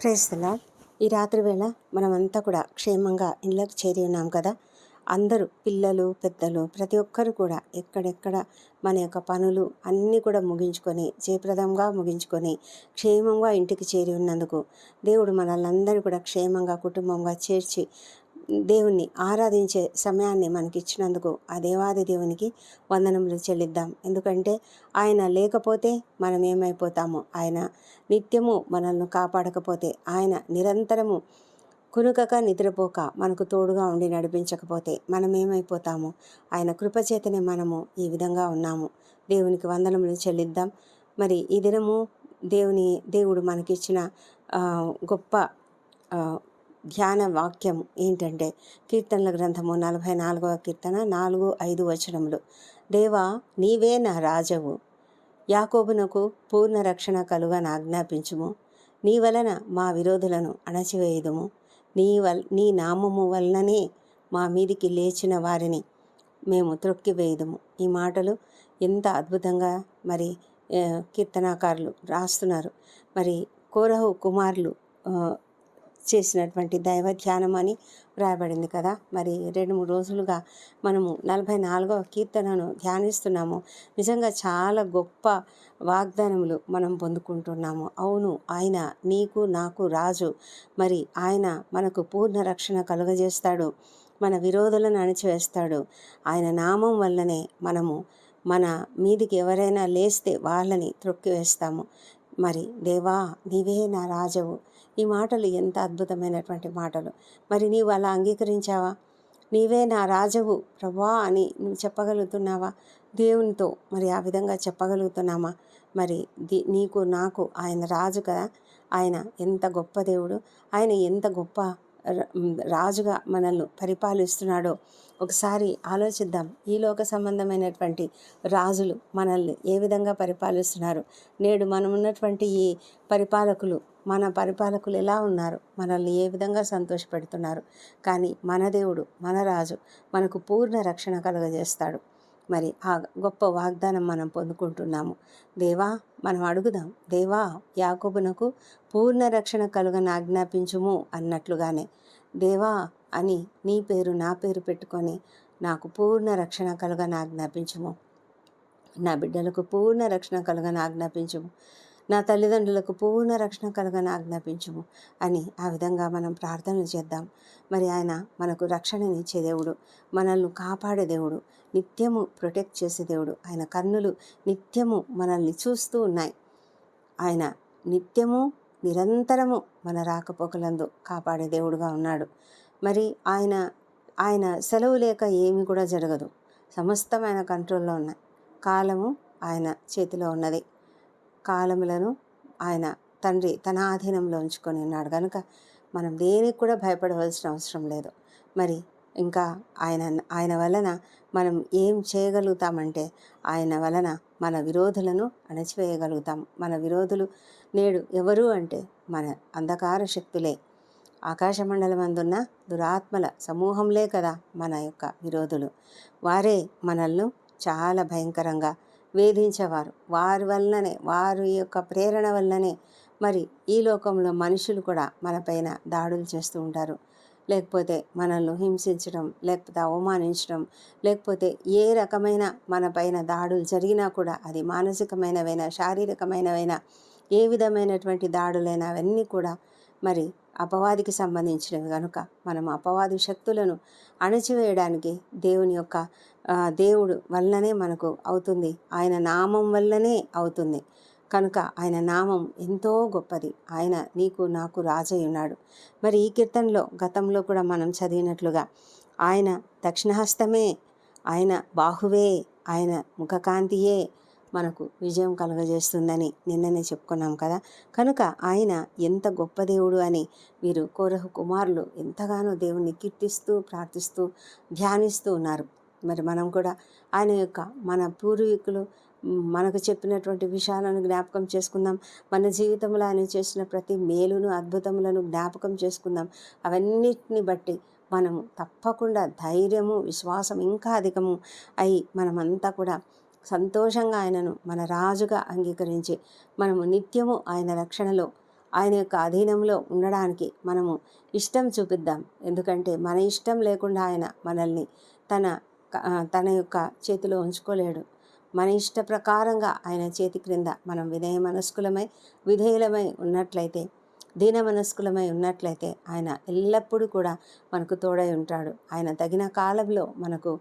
ప్రేస్తలా ఈ రాత్రి వేళ మనమంతా కూడా క్షేమంగా ఇళ్ళకు చేరి ఉన్నాం కదా. అందరూ పిల్లలు పెద్దలు ప్రతి ఒక్కరు కూడా ఎక్కడెక్కడ మన యొక్క పనులు అన్నీ కూడా ముగించుకొని జయప్రదంగా ముగించుకొని క్షేమంగా ఇంటికి చేరి ఉన్నందుకు దేవుడు మనల్ని అందరూ కూడా క్షేమంగా కుటుంబంగా చేర్చి దేవుణ్ణి ఆరాధించే సమయాన్ని మనకి ఇచ్చినందుకు ఆ దేవాది దేవునికి వందనములు చెల్లిద్దాం. ఎందుకంటే ఆయన లేకపోతే మనం ఏమైపోతాము ఆయన నిత్యము మనల్ని కాపాడకపోతే ఆయన నిరంతరము కునుకక నిద్రపోక మనకు తోడుగా ఉండి నడిపించకపోతే మనం ఏమైపోతాము ఆయన కృపచేతనే మనము ఈ విధంగా ఉన్నాము. దేవునికి వందనములు చెల్లిద్దాం. మరి ఈ దినము దేవుని దేవుడు మనకిచ్చిన గొప్ప ధ్యాన వాక్యం ఏంటంటే కీర్తనల గ్రంథము నలభై నాలుగవ కీర్తన నాలుగు ఐదు వచనములు. దేవా నీవే నా రాజవు. యాకోబునకు పూర్ణ రక్షణ కలుగని ఆజ్ఞాపించుము. నీ వలన మా విరోధులను అణచివేయుదుము. నీ వల్ నీ నామము వలననే మా మీదికి లేచిన వారిని మేము త్రొక్కివేయదుము. ఈ మాటలు ఎంత అద్భుతంగా మరి కీర్తనాకారులు రాస్తున్నారు. మరి కోరహు కుమారులు చేసినటువంటి దైవ ధ్యానం అని వ్రాయబడింది కదా. మరి రెండు మూడు రోజులుగా మనము నలభై నాలుగవ కీర్తనను ధ్యానిస్తున్నాము. నిజంగా చాలా గొప్ప వాగ్దానములు మనం పొందుకుంటున్నాము. అవును ఆయన నీకు నాకు రాజు. మరి ఆయన మనకు పూర్ణ రక్షణ కలుగజేస్తాడు. మన విరోధులను అణిచివేస్తాడు. ఆయన నామం వల్లనే మనము మన మీదికి ఎవరైనా లేస్తే వాళ్ళని త్రొక్కివేస్తాము. మరి దేవా నీవే నా రాజవు. ఈ మాటలు ఎంత అద్భుతమైనటువంటి మాటలు. మరి నీవు అలా అంగీకరించావా? నీవే నా రాజవు ప్రభా అని నువ్వు చెప్పగలుగుతున్నావా? దేవునితో మరి ఆ విధంగా చెప్పగలుగుతున్నామా? మరి ది నీకు నాకు ఆయన రాజు కదా. ఆయన ఎంత గొప్ప దేవుడు. ఆయన ఎంత గొప్ప రాజుగా మనల్ని పరిపాలిస్తున్నాడో ఒకసారి ఆలోచిద్దాం. ఈ లోక సంబంధమైనటువంటి రాజులు మనల్ని ఏ విధంగా పరిపాలిస్తున్నారు? నేడు మనం ఉన్నటువంటి ఈ పరిపాలకులు మన పరిపాలకులు ఎలా ఉన్నారు? మనల్ని ఏ విధంగా సంతోషపెడుతున్నారు? కానీ మన దేవుడు మన రాజు మనకు పూర్ణ రక్షణ కలుగజేస్తాడు. మరి ఆ గొప్ప వాగ్దానం మనం పొందుకుంటున్నాము. దేవా మనం అడుగుదాం. దేవా యాకోబునకు పూర్ణ రక్షణ కలుగని ఆజ్ఞాపించుము అన్నట్లుగానే దేవా అని నీ పేరు నా పేరు పెట్టుకొని నాకు పూర్ణ రక్షణ కలుగని ఆజ్ఞాపించుము నా బిడ్డలకు పూర్ణ రక్షణ కలుగని ఆజ్ఞాపించుము నా తల్లిదండ్రులకు పూర్ణ రక్షణ కలుగని ఆజ్ఞాపించుము అని ఆ విధంగా మనం ప్రార్థనలు చేద్దాం. మరి ఆయన మనకు రక్షణనిచ్చే దేవుడు మనల్ని కాపాడే దేవుడు నిత్యము ప్రొటెక్ట్ చేసే దేవుడు. ఆయన కన్నులు నిత్యము మనల్ని చూస్తూ ఉన్నాయి. ఆయన నిత్యము నిరంతరము మన రాకపోకలందు కాపాడే దేవుడుగా ఉన్నాడు. మరి ఆయన ఆయన సెలవు లేక ఏమి కూడా జరగదు. సమస్తం ఆయన కంట్రోల్లో ఉన్నాయి. కాలము ఆయన చేతిలో ఉన్నది. కాలములను ఆయన తండ్రి తన ఆధీనంలో ఉంచుకొని ఉన్నాడు. కనుక మనం దేనికి కూడా భయపడవలసిన అవసరం లేదు. మరి ఇంకా ఆయన ఆయన వలన మనం ఏం చేయగలుగుతామంటే ఆయన వలన మన విరోధులను అణచివేయగలుగుతాం. మన విరోధులు నేడు ఎవరు అంటే మన అంధకార శక్తులే. ఆకాశమండలం అందున్న దురాత్మల సమూహంలే కదా మన యొక్క విరోధులు. వారే మనల్ని చాలా భయంకరంగా వేధించేవారు. వారి వల్లనే వారి యొక్క ప్రేరణ వల్లనే మరి ఈ లోకంలో మనుషులు కూడా మనపైన దాడులు చేస్తూ ఉంటారు. లేకపోతే మనల్ని హింసించడం లేకపోతే అవమానించడం లేకపోతే ఏ రకమైన మనపైన దాడులు జరిగినా కూడా అది మానసికమైనవైనా శారీరకమైనవైనా ఏ విధమైనటువంటి దాడులైనా అవన్నీ కూడా మరి అపవాదికి సంబంధించినవి. కనుక మనం అపవాది శక్తులను అణచివేయడానికి దేవుని యొక్క దేవుడు వల్లనే మనకు అవుతుంది. ఆయన నామం వల్లనే అవుతుంది. కనుక ఆయన నామం ఎంతో గొప్పది. ఆయన నీకు నాకు రాజై ఉన్నాడు. మరి ఈ కీర్తనలో గతంలో కూడా మనం చదివినట్లుగా ఆయన దక్షిణహస్తమే ఆయన బాహువే ఆయన ముఖకాంతియే మనకు విజయం కలుగజేస్తుందని నిన్ననే చెప్పుకున్నాం కదా. కనుక ఆయన ఎంత గొప్ప దేవుడు అని వీరు కోరహు కుమారులు ఎంతగానో దేవుణ్ణి కీర్తిస్తూ ప్రార్థిస్తూ ధ్యానిస్తూ ఉన్నారు. మరి మనం కూడా ఆయన యొక్క మన పూర్వీకులు మనకు చెప్పినటువంటి విషయాలను జ్ఞాపకం చేసుకుందాం. మన జీవితంలో ఆయన చేసిన ప్రతి మేలును అద్భుతములను జ్ఞాపకం చేసుకుందాం. అవన్నిటిని బట్టి మనము తప్పకుండా ధైర్యము విశ్వాసం ఇంకా అధికము అయి మనమంతా కూడా సంతోషంగా ఆయనను మన రాజుగా అంగీకరించి మనము నిత్యము ఆయన రక్షణలో ఆయన యొక్క అధీనంలో ఉండడానికి మనము ఇష్టం చూపిద్దాం. ఎందుకంటే మన ఇష్టం లేకుండా ఆయన మనల్ని తన తన యొక్క చేతిలో ఉంచుకోలేడు. మన ఇష్ట ప్రకారంగా ఆయన చేతి క్రింద మనం వినయ మనస్కులమై విధేయులమై ఉన్నట్లయితే దీన మనస్కులమై ఉన్నట్లయితే ఆయన ఎల్లప్పుడూ కూడా మనకు తోడై ఉంటాడు. ఆయన తగిన కాలంలో మనకు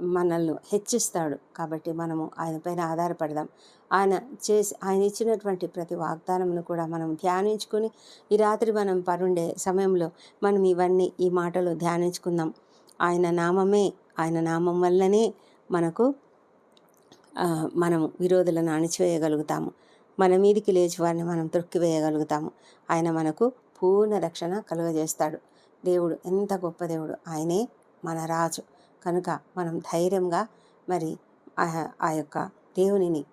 మనల్ని హెచ్చిస్తాడు. కాబట్టి మనము ఆయన పైన ఆధారపడదాం. ఆయన చేసి ఆయన ఇచ్చినటువంటి ప్రతి వాగ్దానమును కూడా మనం ధ్యానించుకొని ఈ రాత్రి మనం పరుండే సమయంలో మనం ఇవన్నీ ఈ మాటలు ధ్యానించుకుందాం. ఆయన నామమే ఆయన నామం వల్లనే మనకు మనం విరోధులను అణిచివేయగలుగుతాము. మన మీదికి లేచి వారిని మనం త్రొక్కివేయగలుగుతాము. ఆయన మనకు పూర్ణ రక్షణ కలుగజేస్తాడు. దేవుడు ఎంత గొప్ప దేవుడు. ఆయనే మన రాజు. కనుక మనం ధైర్యంగా మరి ఆ ఆ యొక్క దేవునిని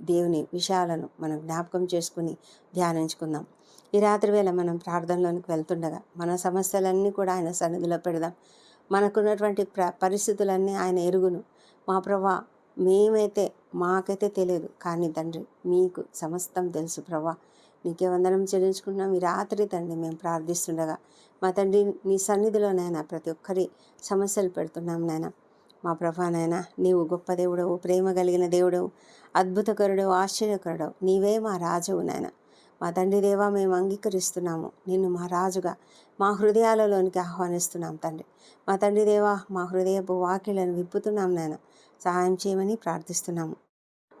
దేవుని విషయాలను మనం జ్ఞాపకం చేసుకుని ధ్యానించుకుందాం. ఈ రాత్రి వేళ మనం ప్రార్థనలోనికి వెళ్తుండగా మన సమస్యలన్నీ కూడా ఆయన సన్నిధిలో పెడదాం. మనకున్నటువంటి ప్ర పరిస్థితులన్నీ ఆయన ఎరుగును. మా ప్రభా మేమైతే మాకైతే తెలియదు. కానీ తండ్రి మీకు సమస్తం తెలుసు ప్రభా. నీకే వందనం చెల్లించుకుంటున్నాం. ఈ రాత్రి తండ్రి మేము ప్రార్థిస్తుండగా మా తండ్రి నీ సన్నిధిలోనైనా ప్రతి ఒక్కరి సమస్యలు పెడుతున్నాం నాయన. మా ప్రభానైనా నీవు గొప్ప దేవుడవు ప్రేమ కలిగిన దేవుడవు అద్భుతకరుడవు ఆశ్చర్యకరుడవు. నీవే మా రాజువు నాయన. మా తండ్రి దేవా మేము అంగీకరిస్తున్నాము. నిన్ను మా రాజుగా మా హృదయాలలోనికి ఆహ్వానిస్తున్నాం తండ్రి. మా తండ్రి దేవా మా హృదయపు వాకిలను విప్పుతున్నాం నాయన. సహాయం చేయమని ప్రార్థిస్తున్నాము.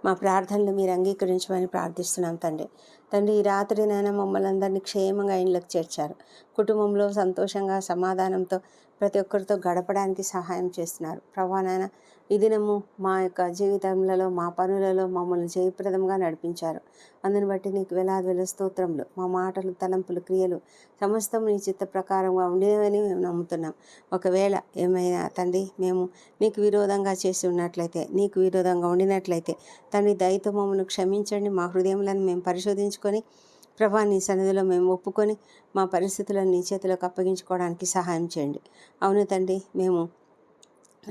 మా ప్రార్థనలు మీరు అంగీకరించమని ప్రార్థిస్తున్నాం తండ్రి. తండ్రి ఈ రాత్రి నాయన మమ్మల్ని అందరినీ క్షేమంగా ఇండ్లకు చేర్చారు. కుటుంబంలో సంతోషంగా సమాధానంతో ప్రతి ఒక్కరితో గడపడానికి సహాయం చేస్తున్నారు. ప్రభా నాయన ఈ దినము మా యొక్క జీవితంలో మా పనులలో మమ్మల్ని జయప్రదంగా నడిపించారు. అందుని బట్టి నీకు వేలాది వేల స్తోత్రములు. మా మాటలు తలంపులు క్రియలు సమస్తం నీ చిత్త ప్రకారంగా ఉండేవని మేము నమ్ముతున్నాం. ఒకవేళ ఏమైనా తండ్రి మేము నీకు విరోధంగా చేసి ఉన్నట్లయితే నీకు విరోధంగా ఉండినట్లయితే తండ్రి దయతో మమ్మల్ని క్షమించండి. మా హృదయములను మేము పరిశోధించుకొని ప్రభా నీ సన్నిధిలో మేము ఒప్పుకొని మా పరిస్థితులను నీ చేతిలోకి అప్పగించుకోవడానికి సహాయం చేయండి. అవును తండ్రి మేము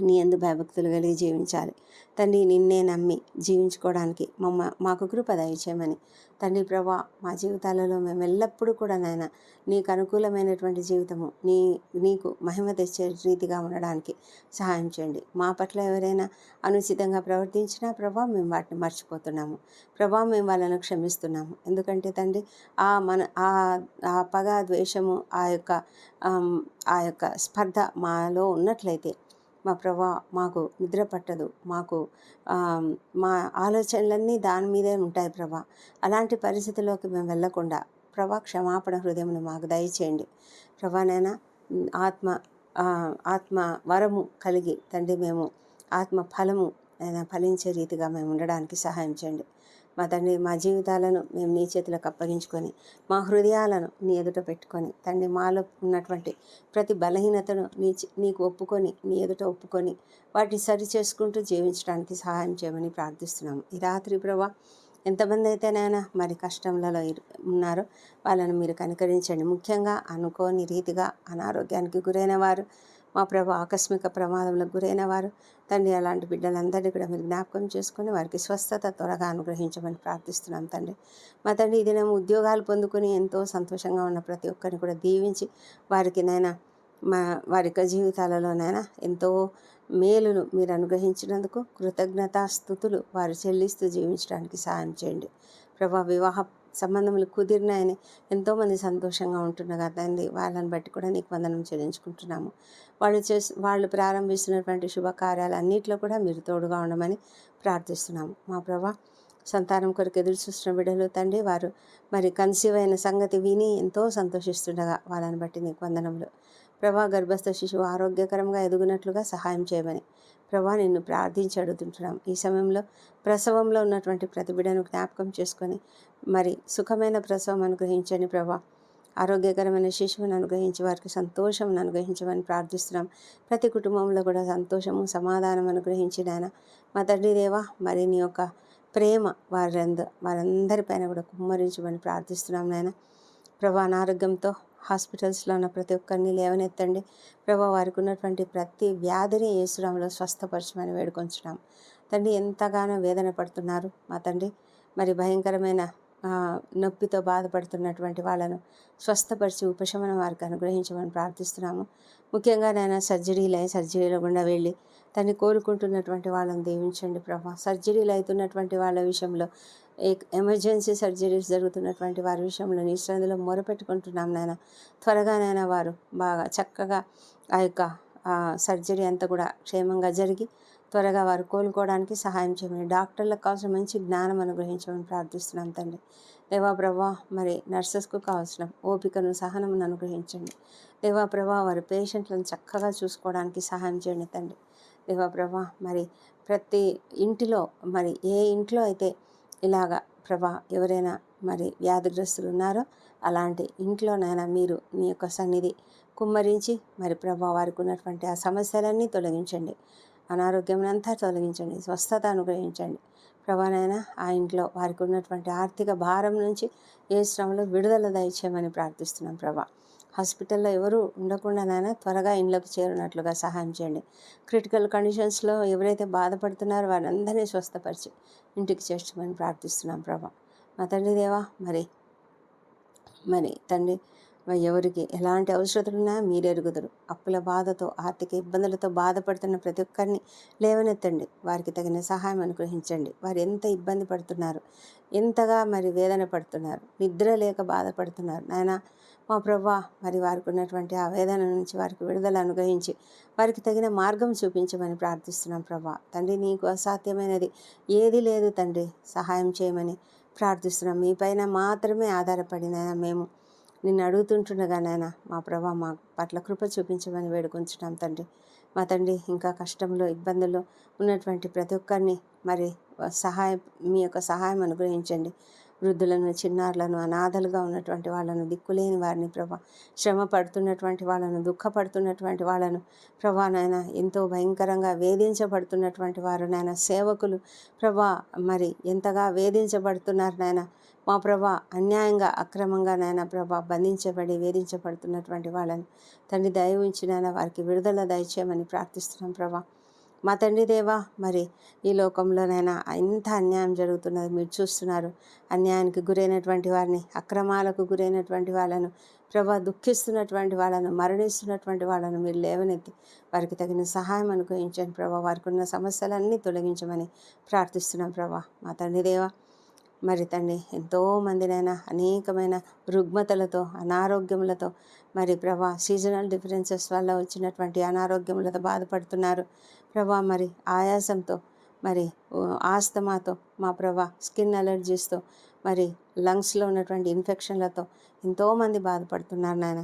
నీ ఎందు భయభక్తులు కలిగి జీవించాలి. తండ్రి నిన్నే నమ్మి జీవించుకోవడానికి మమ్మ మాకు కృప దయచేయమని. తండ్రి ప్రభా మా జీవితాలలో మేము ఎల్లప్పుడూ కూడా నాయన నీకు అనుకూలమైనటువంటి జీవితము నీ నీకు మహిమ తెచ్చే రీతిగా ఉండడానికి సహాయం చేయండి. మా పట్ల ఎవరైనా అనుచితంగా ప్రవర్తించినా ప్రభా మేము వాటిని మర్చిపోతున్నాము. ప్రభా మేము వాళ్ళను క్షమిస్తున్నాము. ఎందుకంటే తండ్రి ఆ మన ఆ పగ ద్వేషము ఆ యొక్క ఆ యొక్క స్పర్ధ మాలో ఉన్నట్లయితే మా ప్రభా మాకు నిద్ర పట్టదు. మాకు మా ఆలోచనలన్నీ దాని మీదే ఉంటాయి ప్రభా. అలాంటి పరిస్థితిలోకి మేము వెళ్ళకుండా ప్రభా క్షమాపణ హృదయమును మాకు దయచేయండి. ప్రభానైనా ఆత్మ ఆత్మ వరము కలిగి తండ్రి మేము ఆత్మ ఫలము అయినా ఫలించే రీతిగా మేము ఉండడానికి సహాయం చేయండి. మా తండ్రి మా జీవితాలను మేము నీ చేతులకు అప్పగించుకొని మా హృదయాలను నీ ఎదుట పెట్టుకొని తండ్రి మాలో ఉన్నటువంటి ప్రతి బలహీనతను నీ నీకు ఒప్పుకొని నీ ఎదుట ఒప్పుకొని వాటిని సరి చేసుకుంటూ జీవించడానికి సహాయం చేయమని ప్రార్థిస్తున్నాము. ఈ రాత్రి ప్రభా ఎంతమంది అయితే నాయన మరి కష్టంలలో ఉన్నారో వాళ్ళని మీరు కనికరించండి. ముఖ్యంగా అనుకోని రీతిగా అనారోగ్యానికి గురైన వారు మా ప్రభు ఆకస్మిక ప్రమాదంలో గురైన వారు తండ్రి అలాంటి బిడ్డలందరినీ కూడా మీరు జ్ఞాపకం చేసుకొని వారికి స్వస్థత త్వరగా అనుగ్రహించమని ప్రార్థిస్తున్నాం తండ్రి. మా తండ్రి ఈ దినం ఉద్యోగాలు పొందుకొని ఎంతో సంతోషంగా ఉన్న ప్రతి ఒక్కరిని కూడా దీవించి వారికి నైనా మా వారి యొక్క జీవితాలలోనైనా ఎంతో మేలును మీరు అనుగ్రహించినందుకు కృతజ్ఞతా స్థుతులు వారు చెల్లిస్తూ జీవించడానికి సహాయం చేయండి. ప్రభా వివాహ సంబంధములు కుదిరినాయని ఎంతోమంది సంతోషంగా ఉంటుండగా తండ్రి వాళ్ళని బట్టి కూడా నీకు వందనం చెల్లించుకుంటున్నాము. వాళ్ళు చేసి వాళ్ళు ప్రారంభిస్తున్నటువంటి శుభకార్యాలన్నింటిలో కూడా మీరు తోడుగా ఉండమని ప్రార్థిస్తున్నాము. మా ప్రభా సంతానం కొరకు ఎదురు చూస్తున్న బిడ్డలు తండ్రి వారు మరి కన్సీవ్ అయిన సంగతి విని ఎంతో సంతోషిస్తుండగా వాళ్ళని బట్టి నీకు వందనములు ప్రభా గర్భస్థ శిశువు ఆరోగ్యకరంగా ఎదుగునట్లుగా సహాయం చేయమని. ప్రభా నిన్ను ప్రార్థించి అడుగుతుంటున్నాం. ఈ సమయంలో ప్రసవంలో ఉన్నటువంటి ప్రతిబిడను జ్ఞాపకం చేసుకొని మరి సుఖమైన ప్రసవం అనుగ్రహించండి ప్రభా. ఆరోగ్యకరమైన శిశువును అనుగ్రహించి వారికి సంతోషం అనుగ్రహించమని ప్రార్థిస్తున్నాం. ప్రతి కుటుంబంలో కూడా సంతోషము సమాధానం అనుగ్రహించి నాయన. మా తండ్రి దేవా మరి నీ యొక్క ప్రేమ వారంద వారందరిపైన కూడా కుమ్మరించమని ప్రార్థిస్తున్నాం నాయన. ప్రభా అనారోగ్యంతో హాస్పిటల్స్లో ఉన్న ప్రతి ఒక్కరిని లేవనెత్తండి. ప్రభా వారికి ఉన్నటువంటి ప్రతి వ్యాధిని ఏసుడంలో స్వస్థపరచమని వేడుకొంచడం తండ్రి ఎంతగానో వేదన పడుతున్నారు మా తండ్రి. మరి భయంకరమైన నొప్పితో బాధపడుతున్నటువంటి వాళ్ళను స్వస్థపరిచి ఉపశమనం వారికి అనుగ్రహించమని ప్రార్థిస్తున్నాము. ముఖ్యంగా నేను సర్జరీలు అయి సర్జరీలో గుండా వెళ్ళి తన్ని కోరుకుంటున్నటువంటి వాళ్ళని దీవించండి ప్రభా. సర్జరీలు అవుతున్నటువంటి వాళ్ళ విషయంలో ఎమర్జెన్సీ సర్జరీస్ జరుగుతున్నటువంటి వారి విషయంలో నీ శ్రద్ధలో మొరపెట్టుకుంటున్నాం నాయన. త్వరగానైనా వారు బాగా చక్కగా ఆ యొక్క సర్జరీ అంతా కూడా క్షేమంగా జరిగి త్వరగా వారు కోలుకోవడానికి సహాయం చేయమని డాక్టర్లకు కావాల్సిన మంచి జ్ఞానం అనుగ్రహించమని ప్రార్థిస్తున్నాం తండ్రి. దేవా ప్రభా మరి నర్సెస్కు కావాల్సిన ఓపికను సహనమును అనుగ్రహించండి. దేవా ప్రభా వారి పేషెంట్లను చక్కగా చూసుకోవడానికి సహాయం చేయండి తండ్రి. దేవా ప్రభా మరి ప్రతి ఇంటిలో మరి ఏ ఇంట్లో అయితే ఇలాగా ప్రభా ఎవరైనా మరి వ్యాధిగ్రస్తులు ఉన్నారో అలాంటి ఇంట్లోనైనా మీరు మీ యొక్క సన్నిధి కుమ్మరించి మరి ప్రభా వారికి ఉన్నటువంటి ఆ సమస్యలన్నీ తొలగించండి. అనారోగ్యం అంతా తొలగించండి. స్వస్థత అనుగ్రహించండి. ప్రభానైనా ఆ ఇంట్లో వారికి ఉన్నటువంటి ఆర్థిక భారం నుంచి ఏ శ్రమలో విడుదల దయచేయమని ప్రార్థిస్తున్నాం ప్రభా. హాస్పిటల్లో ఎవరు ఉండకుండానైనా త్వరగా ఇండ్లకు చేరినట్లుగా సహాయం చేయండి. క్రిటికల్ కండిషన్స్లో ఎవరైతే బాధపడుతున్నారో వారందరినీ స్వస్థపరిచి ఇంటికి చేర్చమని ప్రార్థిస్తున్నాం ప్రభా. మా తండ్రి దేవా మరి మరి తండ్రి ఎవరికి ఎలాంటి అవసరతలున్నా మీరు ఎరుగుదరు. అప్పుల బాధతో ఆర్థిక ఇబ్బందులతో బాధపడుతున్న ప్రతి ఒక్కరిని లేవనెత్తండి. వారికి తగిన సహాయం అనుగ్రహించండి. వారు ఎంత ఇబ్బంది పడుతున్నారు ఎంతగా మరి వేదన పడుతున్నారు నిద్ర లేక బాధపడుతున్నారు నాయన మా ప్రభా మరి వారికి ఉన్నటువంటి ఆవేదన నుంచి వారికి విడుదల అనుగ్రహించి వారికి తగిన మార్గం చూపించమని ప్రార్థిస్తున్నాం ప్రభా తండ్రి నీకు అసాధ్యమైనది ఏది లేదు తండ్రి సహాయం చేయమని ప్రార్థిస్తున్నాం. మీ పైన మాత్రమే ఆధారపడిన మేము నిన్ను అడుగుతుంటుండగా నాయన మా ప్రభా మా పట్ల కృప చూపించమని వేడుకుంటున్నాం తండ్రి. మా తండ్రి ఇంకా కష్టంలో ఇబ్బందుల్లో ఉన్నటువంటి ప్రతి ఒక్కరిని మరి సహాయం మీ యొక్క సహాయం అనుగ్రహించండి. వృద్ధులను చిన్నారులను అనాథలుగా ఉన్నటువంటి వాళ్ళను దిక్కులేని వారిని ప్రభా శ్రమ పడుతున్నటువంటి వాళ్ళను దుఃఖపడుతున్నటువంటి వాళ్ళను ప్రభా నాయన ఎంతో భయంకరంగా వేధించబడుతున్నటువంటి వారు నాయన సేవకులు ప్రభా మరి ఎంతగా వేధించబడుతున్నారు నాయన మా ప్రభా అన్యాయంగా అక్రమంగా నాయన ప్రభా బంధించబడి వేధించబడుతున్నటువంటి వాళ్ళని తండ్రి దయ ఉంచి నాయన వారికి విడుదల దయచేయమని ప్రార్థిస్తున్నాం ప్రభా. మా తండ్రి దేవా మరి ఈ లోకంలోనైనా ఎంత అన్యాయం జరుగుతున్నది మీరు చూస్తున్నారు. అన్యాయానికి గురైనటువంటి వారిని అక్రమాలకు గురైనటువంటి వాళ్ళను ప్రభా దుఃఖిస్తున్నటువంటి వాళ్ళను మరణిస్తున్నటువంటి వాళ్ళను మీరు లేవనెత్తి వారికి తగిన సహాయం అనుగ్రహించండి ప్రభా. వారికి ఉన్న సమస్యలన్నీ తొలగించమని ప్రార్థిస్తున్నాం ప్రభా. మా తండ్రి దేవా మరి తండ్రి ఎంతోమందినైనా అనేకమైన రుగ్మతలతో అనారోగ్యములతో మరి ప్రభా సీజనల్ డిఫరెన్సెస్ వల్ల వచ్చినటువంటి అనారోగ్యములతో బాధపడుతున్నారు. ప్రభా మరి ఆయాసంతో మరి ఆస్తమాతో మా ప్రభా స్కిన్ అలర్జీస్తో మరి లంగ్స్లో ఉన్నటువంటి ఇన్ఫెక్షన్లతో ఎంతోమంది బాధపడుతున్నారు నాయన.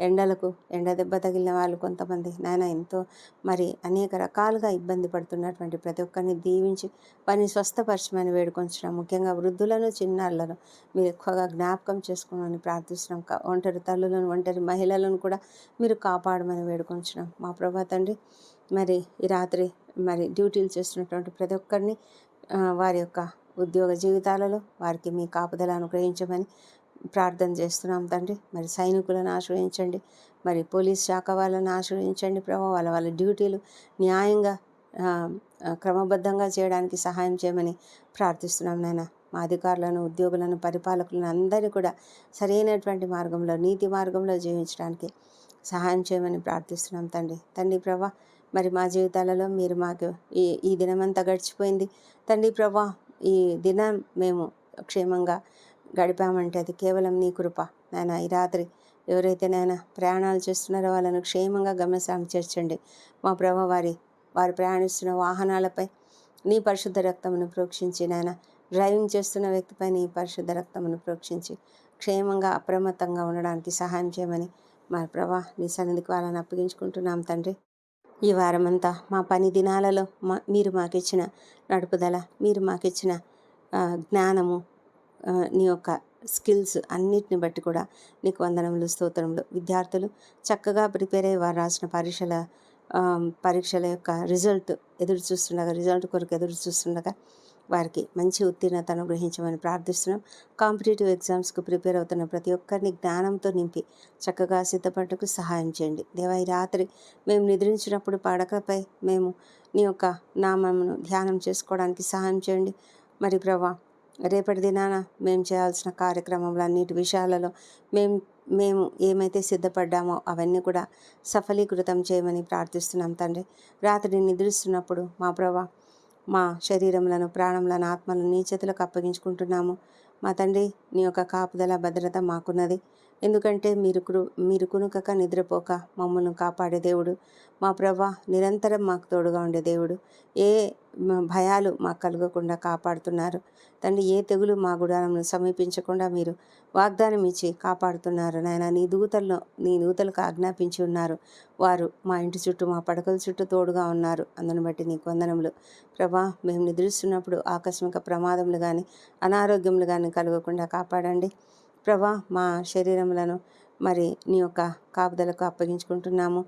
ఎండలకు ఎండ దెబ్బ తగిలిన వాళ్ళు కొంతమంది. నాయన ఎంతో మరి అనేక రకాలుగా ఇబ్బంది పడుతున్నటువంటి ప్రతి ఒక్కరిని దీవించి వారిని స్వస్థపరచమని వేడుకొంచడం ముఖ్యంగా వృద్ధులను చిన్నారులను మీరు ఎక్కువగా జ్ఞాపకం చేసుకోమని ప్రార్థిస్తున్నాం. ఒంటరి తల్లులను ఒంటరి మహిళలను కూడా మీరు కాపాడమని వేడుకొంచడం మా ప్రభా తండ్రి మరి ఈ రాత్రి మరి డ్యూటీలు చేస్తున్నటువంటి ప్రతి ఒక్కరిని వారి యొక్క ఉద్యోగ జీవితాలలో వారికి మీ కాపుదల అనుగ్రహించమని ప్రార్థన చేస్తున్నాం తండ్రి. మరి సైనికులను ఆశ్రయించండి. మరి పోలీస్ శాఖ వాళ్ళని ఆశ్రయించండి ప్రభావ వాళ్ళ వాళ్ళ డ్యూటీలు న్యాయంగా క్రమబద్ధంగా చేయడానికి సహాయం చేయమని ప్రార్థిస్తున్నాం నాయన. మా అధికారులను ఉద్యోగులను పరిపాలకులను అందరినీ కూడా సరైనటువంటి మార్గంలో నీతి మార్గంలో జీవించడానికి సహాయం చేయమని ప్రార్థిస్తున్నాం తండ్రి. తండ్రి ప్రభా మరి మా జీవితాలలో మీరు మాకు ఈ ఈ దినమంతా గడిచిపోయింది. తండ్రి ప్రభా ఈ దినం మేము క్షేమంగా గడిపామంటే అది కేవలం నీ కృప. నాయన ఈ రాత్రి ఎవరైతే నాయన ప్రయాణాలు చేస్తున్నారో వాళ్ళను క్షేమంగా గమ్యస్థానం చేర్చండి. మా ప్రభ వారి వారు ప్రయాణిస్తున్న వాహనాలపై నీ పరిశుద్ధ రక్తమును ప్రోక్షించి నాయన డ్రైవింగ్ చేస్తున్న వ్యక్తిపై నీ పరిశుద్ధ రక్తమును ప్రోక్షించి క్షేమంగా అప్రమత్తంగా ఉండడానికి సహాయం చేయమని మా ప్రభా నీ సన్నిధికి వాళ్ళని అప్పగించుకుంటున్నాం తండ్రి. ఈ వారమంతా మా పని దినాలలో మా మీరు మాకిచ్చిన నడుపుదల మీరు మాకిచ్చిన జ్ఞానము నీ యొక్క స్కిల్స్ అన్నిటిని బట్టి కూడా నీకు వందనములు స్తోత్రములు. విద్యార్థులు చక్కగా ప్రిపేర్ అయ్యి వారు రాసిన పరీక్షల పరీక్షల యొక్క రిజల్ట్ ఎదురు చూస్తుండగా రిజల్ట్ కొరకు ఎదురు చూస్తుండగా వారికి మంచి ఉత్తీర్ణతను గ్రహించమని ప్రార్థిస్తున్నాం. కాంపిటేటివ్ ఎగ్జామ్స్కు ప్రిపేర్ అవుతున్న ప్రతి ఒక్కరిని జ్ఞానంతో నింపి చక్కగా సిద్ధపడటకు సహాయం చేయండి. దేవా ఈ రాత్రి మేము నిద్రించినప్పుడు పడకపై మేము నీ యొక్క నామమును ధ్యానం చేసుకోవడానికి సహాయం చేయండి. మరి ప్రభా రేపటి దినాన మేము చేయాల్సిన కార్యక్రమంలో అన్నిటి విషయాలలో మేము మేము ఏమైతే సిద్ధపడ్డామో అవన్నీ కూడా సఫలీకృతం చేయమని ప్రార్థిస్తున్నాం తండ్రి. రాత్రి నిద్రిస్తున్నప్పుడు మా ప్రభా మా శరీరములను ప్రాణములను ఆత్మలను నీ చేతులకు అప్పగించుకుంటున్నాము. మా తండ్రి నీ యొక్క కాపుదల భద్రత మాకున్నది. ఎందుకంటే మీరు మీరు కునుకక నిద్రపోక మమ్మల్ని కాపాడే దేవుడు. మా ప్రభా నిరంతరం మాకు తోడుగా ఉండే దేవుడు. ఏ భయాలు మాకు కలగకుండా కాపాడుతున్నారు. తండ్రి ఏ తెగులు మా గుడారంను సమీపించకుండా మీరు వాగ్దానం ఇచ్చి కాపాడుతున్నారు. నాయన నీ దూతలను నీ దూతలకు ఆజ్ఞాపించి ఉన్నారు. వారు మా ఇంటి చుట్టూ మా పడకల చుట్టూ తోడుగా ఉన్నారు. అందుని బట్టి నీ వందనములు. ప్రభా మేము నిద్రిస్తున్నప్పుడు ఆకస్మిక ప్రమాదములు కానీ అనారోగ్యములు కానీ కలగకుండా కాపాడండి. ప్రభా మా శరీరములను మరి నీ యొక్క కాపుదలకు అప్పగించుకుంటున్నాము.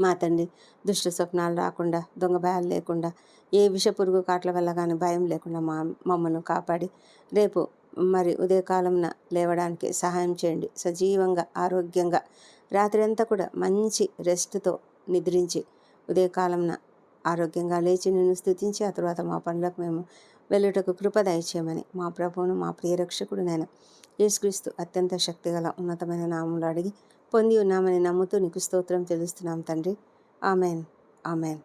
మా తండ్రి దుష్ట స్వప్నాలు రాకుండా దొంగ భయాలు లేకుండా ఏ విష పురుగు కాట్ల వల్ల కానీ భయం లేకుండా మా మమ్మల్ని కాపాడి రేపు మరి ఉదయకాలంన లేవడానికి సహాయం చేయండి. సజీవంగా ఆరోగ్యంగా రాత్రి అంతా కూడా మంచి రెస్ట్తో నిద్రించి ఉదయకాలంన ఆరోగ్యంగా లేచి నిన్ను స్థుతించి ఆ తర్వాత మా పనులకు మేము వెళ్ళుటకు కృప దయచేయమని మా ప్రభువును మా ప్రియరక్షకుడు నేను యేసుక్రీస్తు అత్యంత శక్తిగల ఉన్నతమైన నామంలో అడిగి పొంది ఉన్నామని నమ్ముతూ నీకు స్తోత్రం తెలుస్తున్నాం తండ్రి. ఆమెన్. ఆమెన్.